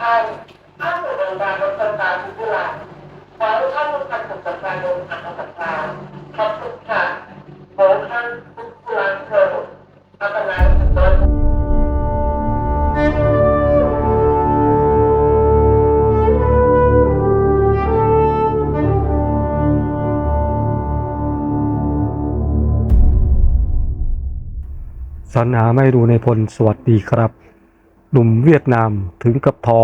ท่านท่านสุดงานรถไฟทุกเวลาขอให้ท่านทุกท่านสุดงานรถไฟทุกเวลาขอบคุณค่ะขอท่านทุกเวลาเถิดอาตมาสุดงานสรรหาไม่รู้ในพลสวัสดีครับ หนุ่มเวียดนามถึงกับท้อ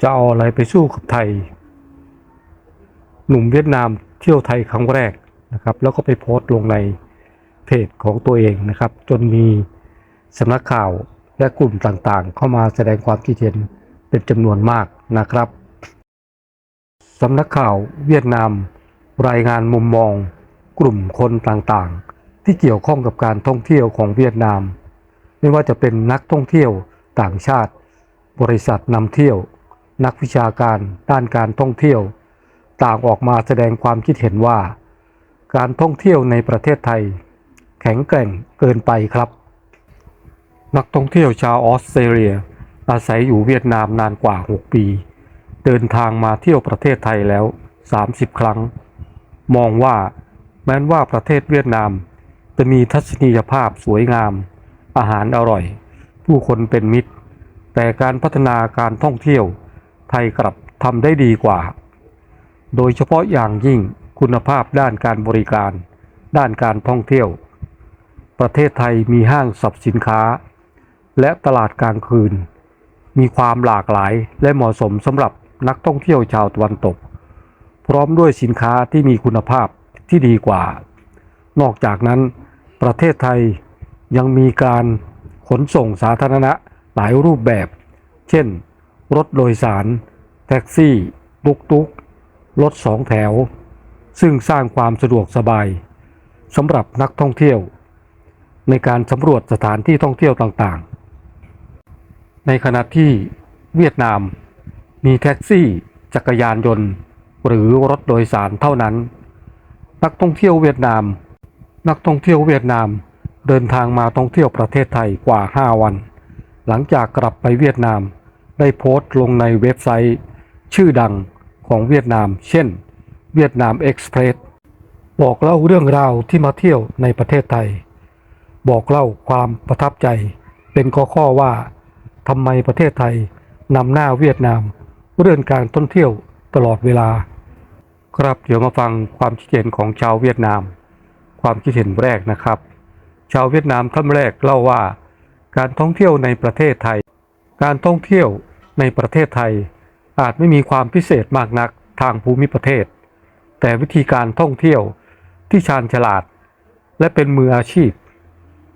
จะเอาอะไรไปสู้กับไทย หนุ่มเวียดนามเที่ยวไทยครั้งแรกนะครับ แล้วก็ไปโพสต์ลงในเพจของตัวเองนะครับ จนมีสำนักข่าวและกลุ่มต่างๆ เข้ามาแสดงความคิดเห็นเป็นจำนวนมากนะครับสำนักข่าวเวียดนามรายงานมุมมองกลุ่มคนต่างๆ ที่เกี่ยวข้องกับการท่องเที่ยวของเวียดนาม ไม่ว่าจะเป็นนักท่องเที่ยว ต่างชาติ บริษัทนำเที่ยว นักวิชาการด้านการท่องเที่ยว ต่างออกมาแสดงความคิดเห็นว่า การท่องเที่ยวในประเทศไทย แข็งแกร่งเกินไปครับ นักท่องเที่ยวชาวออสเตรเลีย อาศัยอยู่เวียดนามนานกว่า 6 ปี เดินทางมาเที่ยวประเทศไทยแล้ว 30 ครั้ง มองว่าแม้นว่าประเทศเวียดนามจะมีทัศนียภาพสวยงาม อาหารอร่อย ผู้คนเป็นมิตร แต่การพัฒนาการท่องเที่ยว ไทยกลับทำได้ดีกว่า โดยเฉพาะอย่างยิ่งคุณภาพด้านการบริการ ด้านการท่องเที่ยว ประเทศไทยมีห้างสรรพสินค้า และตลาดกลางคืน มีความหลากหลายและเหมาะสมสำหรับนักท่องเที่ยวชาวตะวันตก พร้อมด้วยสินค้าที่มีคุณภาพที่ดีกว่า นอกจากนั้น ประเทศไทยยังมีการ นส่งสาธารณะหลายรูปแบบ เช่น รถโดยสาร แท็กซี่ตุกตุกรถสองแถว ซึ่งสร้างความสะดวกสบายสำหรับนักท่องเที่ยว ในการสำรวจสถานที่ท่องเที่ยวต่างๆ ในขณะที่เวียดนาม มีแท็กซี่ จักรยานยนต์ หรือรถโดยสารเท่านั้น นักท่องเที่ยวเวียดนาม นักท่องเที่ยวเวียดนาม เดินทางมาท่องเที่ยวประเทศไทยกว่า 5 วัน หลังจากกลับไปเวียดนาม ได้โพสต์ลงในเว็บไซต์ ชื่อดังของเวียดนาม เช่น เวียดนามเอ็กซ์เพรสบอกเล่าเรื่องราวที่มาเที่ยวในประเทศไทย บอกเล่าความประทับใจ เป็นข้อข้อว่าทำไมประเทศไทยนำหน้าเวียดนาม เรื่องการท่องเที่ยวตลอดเวลา ครับเดี๋ยวมาฟังความคิดเห็นของชาวเวียดนาม ความคิดเห็นแรกนะครับ ชาวเวียดนามท่านแรกเล่าว่า การท่องเที่ยวในประเทศไทย การท่องเที่ยวในประเทศไทย อาจไม่มีความพิเศษมากนักทางภูมิประเทศ แต่วิธีการท่องเที่ยวที่ชาญฉลาด และเป็นมืออาชีพ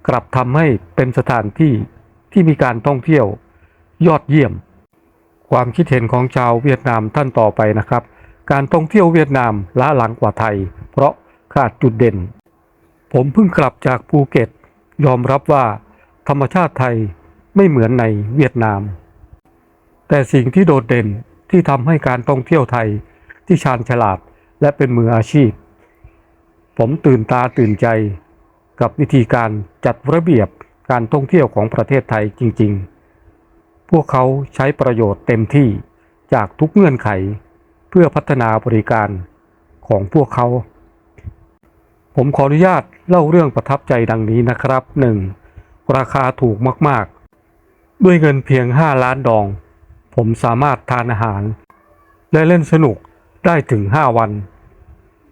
กลับทำให้เป็นสถานที่ที่มีการท่องเที่ยวยอดเยี่ยม ความคิดเห็นของชาวเวียดนามท่านต่อไปนะครับ การท่องเที่ยวเวียดนามล้าหลังกว่าไทย เพราะขาดจุดเด่น ผมเพิ่งกลับจากภูเก็ต ยอมรับว่า ธรรมชาติไทยไม่เหมือนในเวียดนาม แต่สิ่งที่โดดเด่นที่ทำให้การท่องเที่ยวไทยที่ชาญฉลาดและเป็นมืออาชีพ ผมตื่นตาตื่นใจกับวิธีการจัดระเบียบการท่องเที่ยวของประเทศไทยจริง ๆ พวกเขาใช้ประโยชน์เต็มที่จากทุกเงื่อนไข เพื่อพัฒนาบริการของพวกเขา ผมขออนุญาตเล่าเรื่องประทับใจดังนี้นะครับ 1. ราคาถูกมากๆ ด้วยเงินเพียง 5 ล้านดอง ผมสามารถทานอาหาร และเล่นสนุกได้ถึง 5 วัน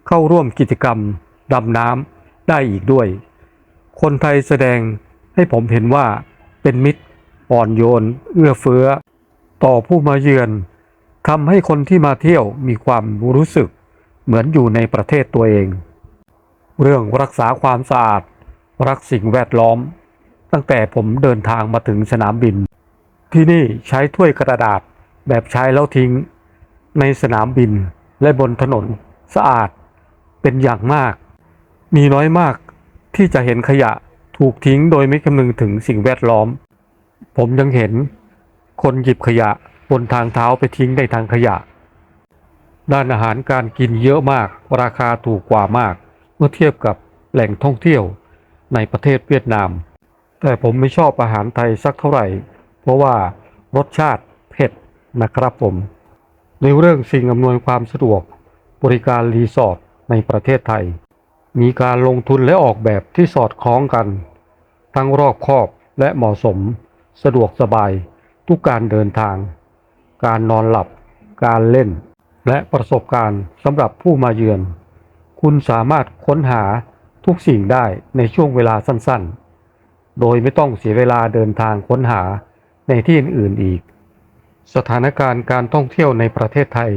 เข้าร่วมกิจกรรมดำน้ำได้อีกด้วย คนไทยแสดงให้ผมเห็นว่าเป็นมิตรอ่อนโยน เอื้อเฟื้อ ต่อผู้มาเยือนทำให้คนที่มาเที่ยวมีความรู้สึกเหมือนอยู่ในประเทศตัวเอง เรื่องรักษาความสะอาด รักสิ่งแวดล้อม ตั้งแต่ผมเดินทางมาถึงสนามบิน ที่นี่ใช้ถ้วยกระดาษแบบใช้แล้วทิ้ง ในสนามบินและบนถนนสะอาดเป็นอย่างมาก มีน้อยมากที่จะเห็นขยะถูกทิ้งโดยไม่คำนึงถึงสิ่งแวดล้อม ผมยังเห็นคนหยิบขยะบนทางเท้าไปทิ้งในทางขยะ ด้านอาหารการกินเยอะมาก ราคาถูกกว่ามาก เมื่อเทียบกับแหล่งท่องเที่ยวในประเทศเวียดนาม แต่ผมไม่ชอบอาหารไทยสักเท่าไหร่ เพราะว่ารสชาติเผ็ดนะครับผม ในเรื่องสิ่งอำนวยความสะดวกบริการรีสอร์ทในประเทศไทย มีการลงทุนและออกแบบที่สอดคล้องกัน ทั้งรอบคอบและเหมาะสม สะดวกสบายทุกการเดินทาง การนอนหลับ การเล่น และประสบการณ์สำหรับผู้มาเยือน คุณสามารถค้นหาทุกสิ่งได้ในช่วงเวลาสั้นๆ โดยไม่ต้องเสียเวลาเดินทางค้นหาในที่อื่นๆอีก สถานการณ์การท่องเที่ยวในประเทศไทย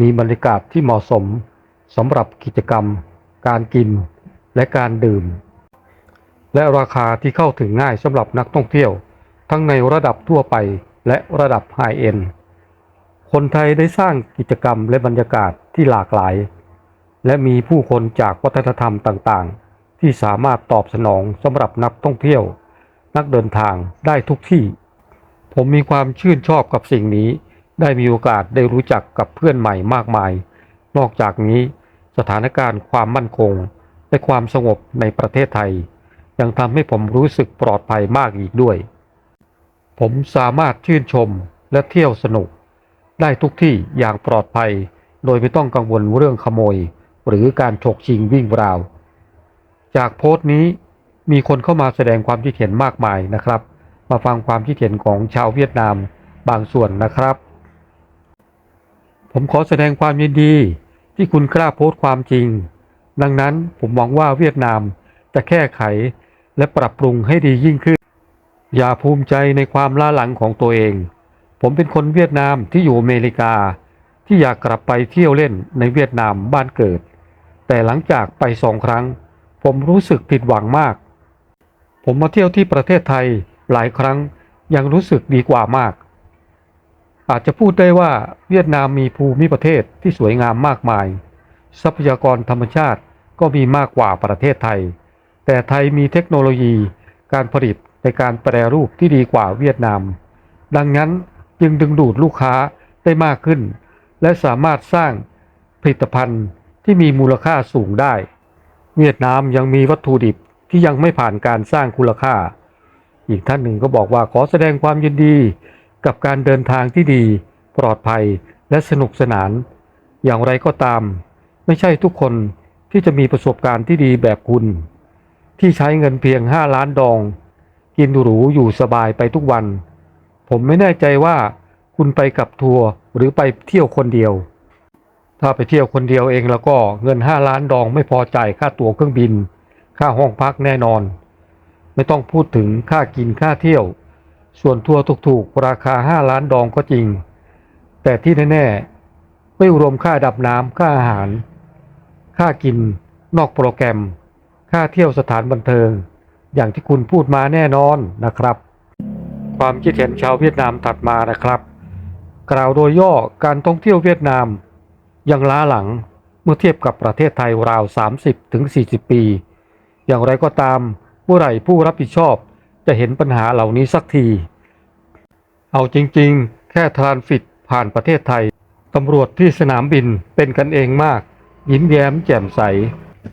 มีบรรยากาศที่เหมาะสมสำหรับกิจกรรม การกินและการดื่ม และราคาที่เข้าถึงง่ายสำหรับนักท่องเที่ยว ทั้งในระดับทั่วไปและระดับไฮเอ็นคนไทยได้สร้างกิจกรรมและบรรยากาศที่หลากหลาย และมีผู้คนจากวัฒนธรรมต่างๆ ที่สามารถตอบสนองสำหรับนักท่องเที่ยว นักเดินทางได้ทุกที่ ผมมีความชื่นชอบกับสิ่งนี้ ได้มีโอกาสได้รู้จักกับเพื่อนใหม่มากมาย นอกจากนี้สถานการณ์ความมั่นคง และความสงบในประเทศไทย ยังทำให้ผมรู้สึกปลอดภัยมากอีกด้วย ผมสามารถชื่นชมและเที่ยวสนุก ได้ทุกที่อย่างปลอดภัย โดยไม่ต้องกังวลเรื่องขโมย หรือการฉกชิงวิ่งราว จากโพสต์นี้มีคนเข้ามาแสดงความคิดเห็นมากมายนะครับ มาฟังความคิดเห็นของชาวเวียดนามบางส่วนนะครับ ผมขอแสดงความยินดีที่คุณกล้าโพสต์ความจริง ดังนั้นผมหวังว่าเวียดนามจะแก้ไขและปรับปรุงให้ดียิ่งขึ้น อย่าภูมิใจในความล้าหลังของตัวเอง ผมเป็นคนเวียดนามที่อยู่อเมริกา ที่อยากกลับไปเที่ยวเล่นในเวียดนามบ้านเกิด แต่หลังจากไปสองครั้ง ผมรู้สึกผิดหวังมาก ผมมาเที่ยวที่ประเทศไทยหลายครั้งยังรู้สึกดีกว่ามาก อาจจะพูดได้ว่าเวียดนามมีภูมิประเทศที่สวยงามมากมาย ทรัพยากรธรรมชาติก็มีมากกว่าประเทศไทย แต่ไทยมีเทคโนโลยีการผลิตในการแปรรูปที่ดีกว่าเวียดนาม ดังนั้นจึงดึงดูดลูกค้าได้มากขึ้น และสามารถสร้างผลิตภัณฑ์ ที่มีมูลค่าสูงได้ เวียดนามยังมีวัตถุดิบที่ยังไม่ผ่านการสร้างคุณค่า อีกท่านหนึ่งก็บอกว่าขอแสดงความยินดีกับการเดินทางที่ดี ปลอดภัยและสนุกสนาน อย่างไรก็ตาม ไม่ใช่ทุกคนที่จะมีประสบการณ์ที่ดีแบบคุณ ที่ใช้เงินเพียง 5 ล้านดอง กินหรูอยู่สบายไปทุกวัน ผมไม่แน่ใจว่าคุณไปกับทัวร์หรือไปเที่ยวคนเดียว ถ้าไปเที่ยวคนเดียวเองแล้วก็เงิน 5 ล้านดองไม่พอจ่ายค่าตั๋วเครื่องบิน ค่าห้องพักแน่นอน ไม่ต้องพูดถึงค่ากินค่าเที่ยว ส่วนทัวร์ถูกๆราคา 5 ล้านดองก็จริง แต่ที่แน่ๆไม่รวมค่าดับน้ำค่าอาหาร ค่ากิน นอกโปรแกรม ค่าเที่ยวสถานบันเทิง อย่างที่คุณพูดมาแน่นอนนะครับ ความคิดเห็นชาวเวียดนามถัดมานะครับ กล่าวโดยย่อการท่องเที่ยวเวียดนาม ยังล้าหลังเมื่อเทียบกับประเทศไทยราว 30-40 ปี อย่างไรก็ตามเมื่อไหร่ผู้รับผิดชอบจะเห็นปัญหาเหล่านี้สักที เอาจริงๆ แค่ทรานสิตผ่านประเทศไทย ตำรวจที่สนามบินเป็นกันเองมาก ยิ้มแย้มแจ่มใส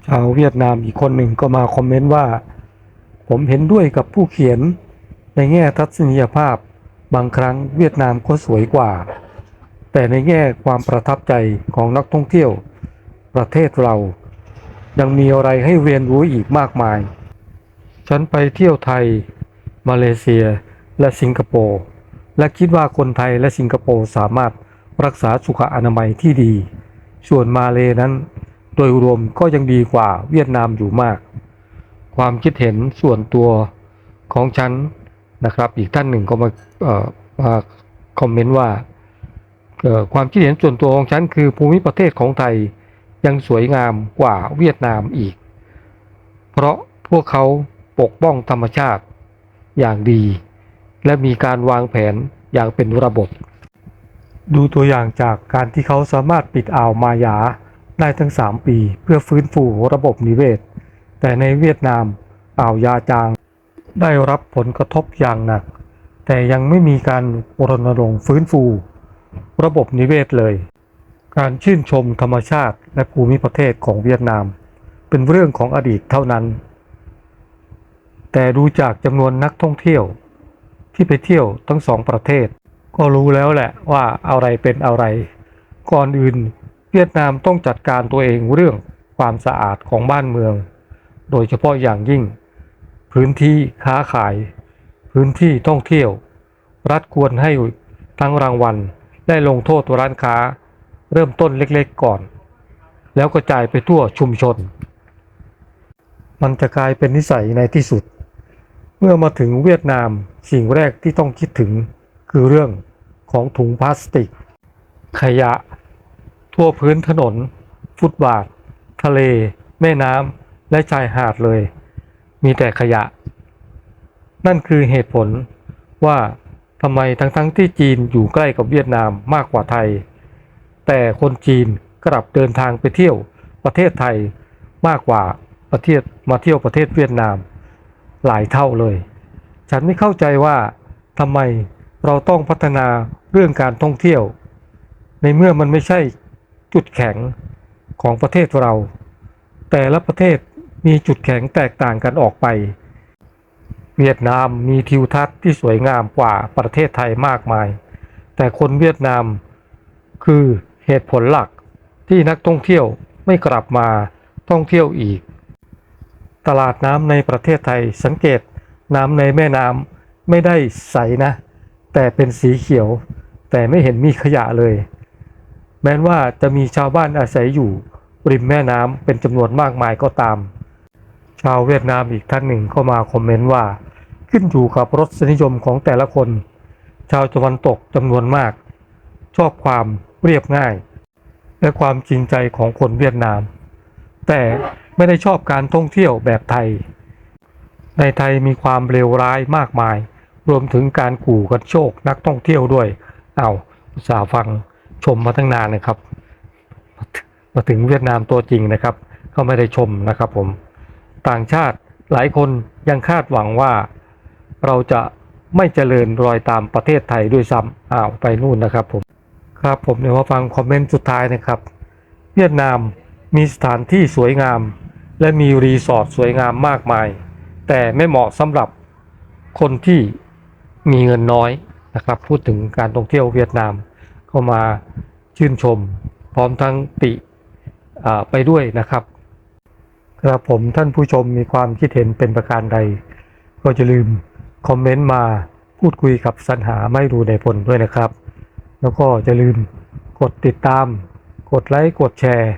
ชาวเวียดนามอีกคนหนึ่งก็มาคอมเมนต์ว่า ผมเห็นด้วยกับผู้เขียนในแง่ทัศนียภาพ บางครั้งเวียดนามก็สวยกว่า แต่ในแง่ความประทับใจของนักท่องเที่ยว ประเทศเรา ยังมีอะไรให้เรียนรู้อีกมากมาย ฉันไปเที่ยวไทย มาเลเซีย และสิงคโปร์และคิดว่าคนไทยและสิงคโปร์สามารถรักษาสุขอนามัยที่ดี ส่วนมาเลนั้น โดยรวมก็ยังดีกว่าเวียดนามอยู่มาก ความคิดเห็นส่วนตัวของฉันนะครับ อีกท่านหนึ่งก็มาเอ่อมาคอมเมนต์ว่า ความคิดเห็นส่วนตัวของฉันคือภูมิประเทศของไทยยังสวยงามกว่าเวียดนามอีก เพราะพวกเขาปกป้องธรรมชาติอย่างดี และมีการวางแผนอย่างเป็นระบบ ดูตัวอย่างจากการที่เขาสามารถปิดอ่าวมายาได้ทั้ง 3 ปี เพื่อฟื้นฟูระบบนิเวศ แต่ในเวียดนามอ่าวยาจาง ได้รับผลกระทบอย่างหนัก แต่ยังไม่มีการรณรงค์ฟื้นฟู ระบบนิเวศเลย การชื่นชมธรรมชาติและภูมิประเทศของเวียดนาม เป็นเรื่องของอดีตเท่านั้น แต่ดูจากจำนวนนักท่องเที่ยว ที่ไปเที่ยวทั้งสองประเทศ ก็รู้แล้วแหละว่าอะไรเป็นอะไร ก่อนอื่นเวียดนามต้องจัดการตัวเองเรื่องความสะอาดของบ้านเมือง โดยเฉพาะอย่างยิ่ง พื้นที่ค้าขาย พื้นที่ท่องเที่ยว รัฐควรให้ทั้งรางวัล และลงโทษร้านค้า เริ่มต้นเล็กๆก่อน แล้วกระจายไปทั่วชุมชน มันจะกลายเป็นนิสัยในที่สุด เมื่อมาถึงเวียดนามสิ่งแรกที่ต้องคิดถึงคือเรื่องของถุงพลาสติก ขยะ ทั่วพื้นถนน ฟุตบาท ทะเล แม่น้ำและชายหาดเลย มีแต่ขยะ นั่นคือเหตุผลว่า ทำไมทั้งๆทที่จีนอยู่ใกล้กับเวียดนามมากกว่าไทย แต่คนจีนกลับเดินทางไปเที่ยวประเทศไทยมากกว่าประเทศมาเที่ยวประเทศเวียดนามหลายเท่าเลย ฉันไม่เข้าใจว่าทำไมเราต้องพัฒนาเรื่องการท่องเที่ยว ในเมื่อมันไม่ใช่จุดแข็งของประเทศเรา แต่ละประเทศมีจุดแข็งแตกต่างกันออกไป เวียดนามมีทิวทัศน์ที่สวยงามกว่าประเทศไทยมากมาย แต่คนเวียดนามคือเหตุผลหลักที่นักท่องเที่ยวไม่กลับมาท่องเที่ยวอีก ตลาดน้ำในประเทศไทยสังเกตน้ำในแม่น้ำไม่ได้ใสนะ แต่เป็นสีเขียว แต่ไม่เห็นมีขยะเลย แม้ว่าจะมีชาวบ้านอาศัยอยู่ริมแม่น้ำเป็นจำนวนมากมายก็ตาม ชาวเวียดนามอีกท่านหนึ่งเข้ามาคอมเมนต์ว่า ขึ้นอยู่กับรสนิยมของแต่ละคน ชาวตะวันตกจำนวนมาก ชอบความเรียบง่าย และความจริงใจของคนเวียดนาม แต่ไม่ได้ชอบการท่องเที่ยวแบบไทย ในไทยมีความเลวร้ายมากมาย รวมถึงการขู่กันโชคนักท่องเที่ยวด้วย เอา้าอุตส่าห์ฟังชมมาตั้งนานนะครับ มาถึงเวียดนามตัวจริงนะครับ ก็ไม่ได้ชมนะครับผม ต่างชาติหลายคนยังคาดหวังว่า เราจะไม่เจริญรอยตามประเทศไทยด้วยซ้ำอ้าวไปนู่นนะครับผมครับผมเดี๋ยวมาฟังคอมเมนต์สุดท้ายนะครับ เวียดนามมีสถานที่สวยงาม และมีรีสอร์ทสวยงามมากมาย แต่ไม่เหมาะสำหรับคนที่มีเงินน้อยนะครับ พูดถึงการท่องเที่ยวเวียดนามเข้ามาชื่นชม พร้อมทั้งติอ่าไปด้วยนะครับครับผมท่านผู้ชมมีความคิดเห็นเป็นประการใด ก็จะลืม คอมเมนต์มาพูดคุยกับสัญหาไม่ดูในผลด้วยนะครับ แล้วก็จะลืมกดติดตาม กดไลค์กดแชร์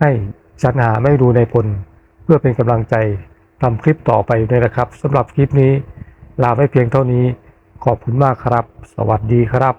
ให้สัญหาไม่ดูในผล เพื่อเป็นกำลังใจทำคลิปต่อไปด้วยนะครับสำหรับคลิปนี้ ลาไปเพียงเท่านี้ ขอบคุณมากครับ สวัสดีครับ